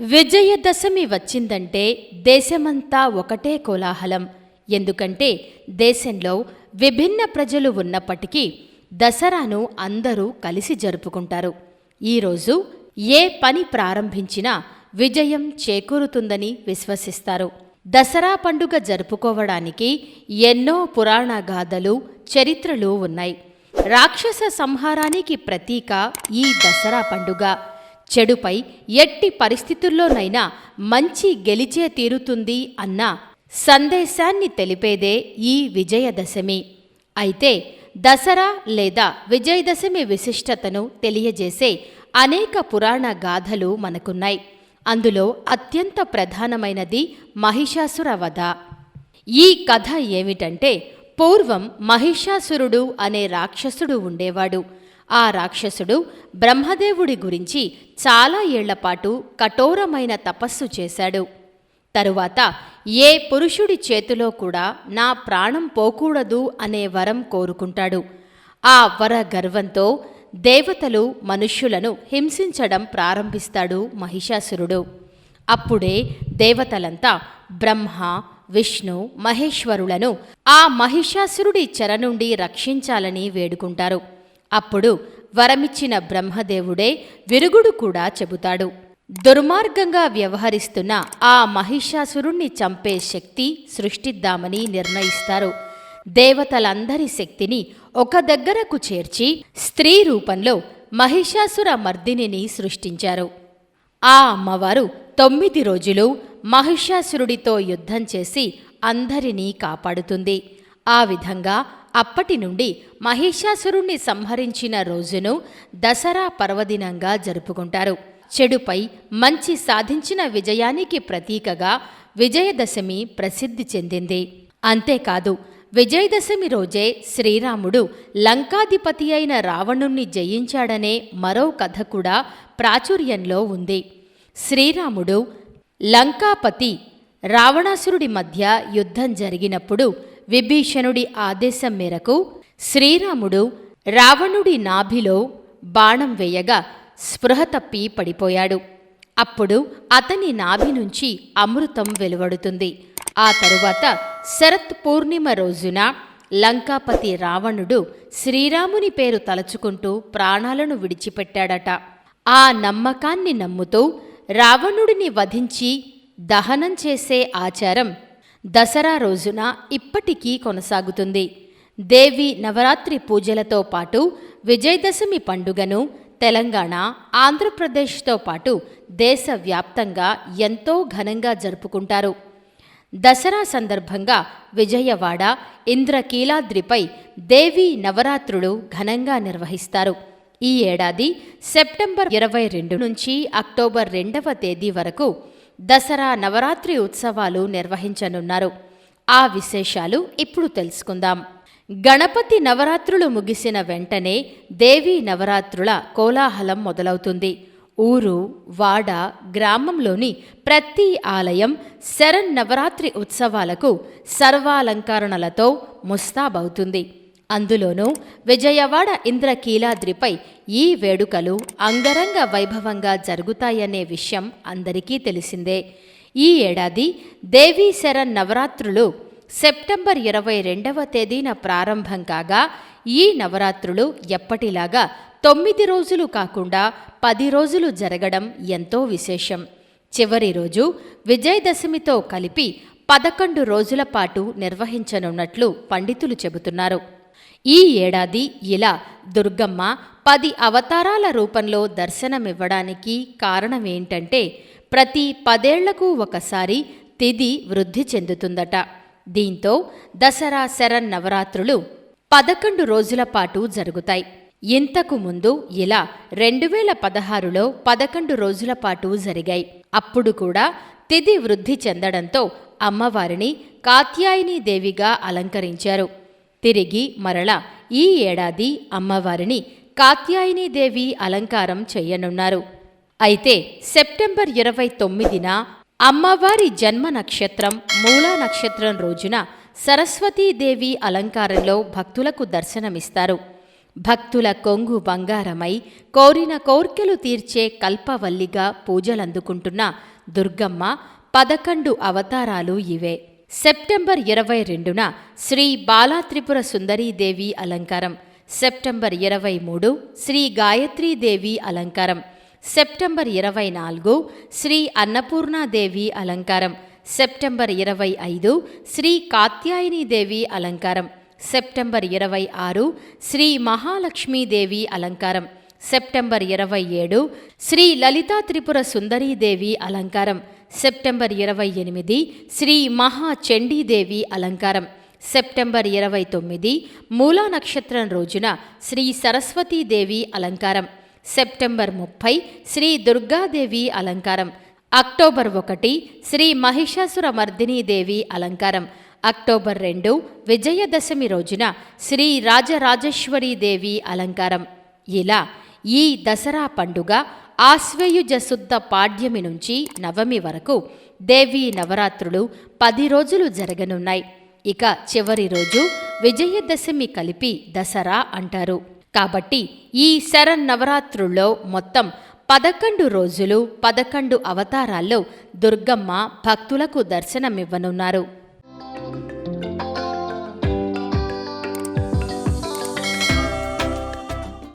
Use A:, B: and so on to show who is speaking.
A: విజయదశమి వచ్చిందంటే దేశమంతా ఒకటే కోలాహలం. ఎందుకంటే దేశంలో విభిన్న ప్రజలు ఉన్నప్పటికీ దసరాను అందరూ కలిసి జరుపుకుంటారు. ఈరోజు ఏ పని ప్రారంభించినా విజయం చేకూరుతుందని విశ్వసిస్తారు. దసరా పండుగ జరుపుకోవడానికి ఎన్నో పురాణ గాథలు చరిత్రలు ఉన్నాయి. రాక్షస సంహారానికి ప్రతీక ఈ దసరా పండుగ. చెడుపై ఎట్టి పరిస్థితుల్లోనైనా మంచి గెలిచే తీరుతుంది అన్న సందేశాన్ని తెలిపేదే ఈ విజయదశమి. అయితే దసరా లేదా విజయదశమి విశిష్టతను తెలియజేసే అనేక పురాణ గాథలు మనకున్నాయి. అందులో అత్యంత ప్రధానమైనది మహిషాసుర వధ. ఈ కథ ఏమిటంటే పూర్వం మహిషాసురుడు అనే రాక్షసుడు ఉండేవాడు. ఆ రాక్షసుడు బ్రహ్మదేవుడి గురించి చాలా ఏళ్ళపాటు కఠోరమైన తపస్సు చేశాడు. తరువాత ఏ పురుషుడి చేతిలో కూడా నా ప్రాణం పోకూడదు అనే వరం కోరుకుంటాడు. ఆ వర గర్వంతో దేవతలు మనుష్యులను హింసించడం ప్రారంభిస్తాడు మహిషాసురుడు. అప్పుడే దేవతలంతా బ్రహ్మ విష్ణు మహేశ్వరులను ఆ మహిషాసురుడి చెర నుండి రక్షించాలని వేడుకుంటారు. అప్పుడు వరమిచ్చిన బ్రహ్మదేవుడే విరుగుడు కూడా చెబుతాడు. దుర్మార్గంగా వ్యవహరిస్తున్న ఆ మహిషాసురుణ్ణి చంపే శక్తి సృష్టిద్దామని నిర్ణయిస్తారు. దేవతలందరి శక్తిని ఒక దగ్గరకు చేర్చి స్త్రీ రూపంలో మహిషాసుర మర్దినిని సృష్టించారు. ఆ అమ్మవారు తొమ్మిది రోజులు మహిషాసురుడితో యుద్ధం చేసి అందరినీ కాపాడుతుంది. ఆ విధంగా అప్పటి నుండి మహిషాసురుణ్ణి సంహరించిన రోజును దసరా పర్వదినంగా జరుపుకుంటారు. చెడుపై మంచి సాధించిన విజయానికి ప్రతీకగా విజయదశమి ప్రసిద్ధి చెందింది. అంతేకాదు విజయదశమి రోజే శ్రీరాముడు లంకాధిపతి అయిన రావణుణ్ణి జయించాడనే మరో కథ కూడా ప్రాచుర్యంలో ఉంది. శ్రీరాముడు లంకాపతి రావణాసురుడి మధ్య యుద్ధం జరిగినప్పుడు విభీషణుడి ఆదేశం మేరకు శ్రీరాముడు రావణుడి నాభిలో బాణం వేయగా స్పృహ తప్పి పడిపోయాడు. అప్పుడు అతని నాభి నుంచి అమృతం వెలువడుతుంది. ఆ తరువాత శరత్ పూర్ణిమ రోజున లంకాపతి రావణుడు శ్రీరాముని పేరు తలచుకుంటూ ప్రాణాలను విడిచిపెట్టాడట. ఆ నమ్మకాన్ని నమ్ముతూ రావణుడిని వధించి దహనం చేసే ఆచారం దసరా రోజున ఇప్పటికీ కొనసాగుతుంది. దేవి నవరాత్రి పూజలతో పాటు విజయదశమి పండుగను తెలంగాణ ఆంధ్రప్రదేశ్తో పాటు దేశవ్యాప్తంగా ఎంతో ఘనంగా జరుపుకుంటారు. దసరా సందర్భంగా విజయవాడ ఇంద్రకీలాద్రిపై దేవీ నవరాత్రులు ఘనంగా నిర్వహిస్తారు. ఈ ఏడాది సెప్టెంబర్ ఇరవై రెండు నుంచి అక్టోబర్ రెండవ తేదీ వరకు దసరా నవరాత్రి ఉత్సవాలు నిర్వహించనున్నారు. ఆ విశేషాలు ఇప్పుడు తెలుసుకుందాం. గణపతి నవరాత్రులు ముగిసిన వెంటనే దేవీ నవరాత్రుల కోలాహలం మొదలవుతుంది. ఊరు వాడ గ్రామంలోని ప్రతి ఆలయం శరణ్ నవరాత్రి ఉత్సవాలకు సర్వాలంకరణలతో ముస్తాబవుతుంది. అందులోనూ విజయవాడ ఇంద్రకీలాద్రిపై ఈ వేడుకలు అంగరంగ వైభవంగా జరుగుతాయనే విషయం అందరికీ తెలిసిందే. ఈ ఏడాది దేవీ శరణ్ నవరాత్రులు సెప్టెంబర్ ఇరవై రెండవ తేదీన ప్రారంభం కాగా ఈ నవరాత్రులు ఎప్పటిలాగా తొమ్మిది రోజులు కాకుండా పది రోజులు జరగడం ఎంతో విశేషం. చివరి రోజు విజయదశమితో కలిపి పదకొండు రోజుల పాటు నిర్వహించనున్నట్లు పండితులు చెబుతున్నారు. ఈ ఏడాది ఇలా దుర్గమ్మ పది అవతారాల రూపంలో దర్శనమివ్వడానికి కారణమేంటంటే ప్రతి పదేళ్ళకు ఒకసారి తిది వృద్ధి చెందుతుందట. దీంతో దసరా శరణ్ నవరాత్రులు పదకొండు రోజుల పాటు జరుగుతాయి. ఇంతకు ముందు ఇలా రెండు వేల పదహారులో పదకొండు రోజుల పాటు జరిగాయి. అప్పుడు కూడా తిది వృద్ధి చెందడంతో అమ్మవారిని కాత్యాయని దేవిగా అలంకరించారు. తిరిగి మరల ఈ ఏడాది అమ్మవారిని కాత్యాయనీదేవి అలంకారం చేయనున్నారు. అయితే సెప్టెంబర్ ఇరవై తొమ్మిదిన అమ్మవారి జన్మ నక్షత్రం మూలా నక్షత్రం రోజున సరస్వతీదేవి అలంకారంలో భక్తులకు దర్శనమిస్తారు. భక్తుల కొంగు బంగారమై కోరిన కోర్కెలు తీర్చే కల్పవల్లిగా పూజలందుకుంటున్న దుర్గమ్మ పదకొండు అవతారాలు ఇవే. సెప్టెంబర్ ఇరవై రెండున శ్రీ బాలాత్రిపుర సుందరీదేవి అలంకారం. సెప్టెంబర్ ఇరవై మూడు శ్రీ గాయత్రీదేవి అలంకారం. సెప్టెంబర్ ఇరవై నాలుగు శ్రీ అన్నపూర్ణాదేవి అలంకారం. సెప్టెంబర్ ఇరవై ఐదు శ్రీ కాత్యాయనీదేవి అలంకారం. సెప్టెంబర్ ఇరవై ఆరు శ్రీ మహాలక్ష్మీదేవి అలంకారం. సెప్టెంబర్ ఇరవై ఏడు శ్రీ లలితా త్రిపుర సుందరీదేవి అలంకారం. సెప్టెంబర్ ఇరవై ఎనిమిది శ్రీ మహాచండీదేవి అలంకారం. సెప్టెంబర్ ఇరవై తొమ్మిది మూలా నక్షత్రం రోజున శ్రీ సరస్వతీదేవి అలంకారం. సెప్టెంబర్ ముప్పై శ్రీ దుర్గాదేవి అలంకారం. అక్టోబర్ ఒకటి శ్రీ మహిషాసుర మర్దినీదేవి అలంకారం. అక్టోబర్ రెండు విజయదశమి రోజున శ్రీ రాజరాజేశ్వరీదేవి అలంకారం. ఇలా ఈ దసరా పండుగ ఆశ్వేయుజ శుద్ధ పాడ్యమి నుంచి నవమి వరకు దేవీ నవరాత్రులు పది రోజులు జరగనున్నాయి. ఇక చివరి రోజు విజయదశమి కలిపి దసరా అంటారు. కాబట్టి ఈ శరన్నవరాత్రుల్లో మొత్తం పదకొండు రోజులు పదకొండు అవతారాల్లో దుర్గమ్మ భక్తులకు దర్శనమివ్వనున్నారు.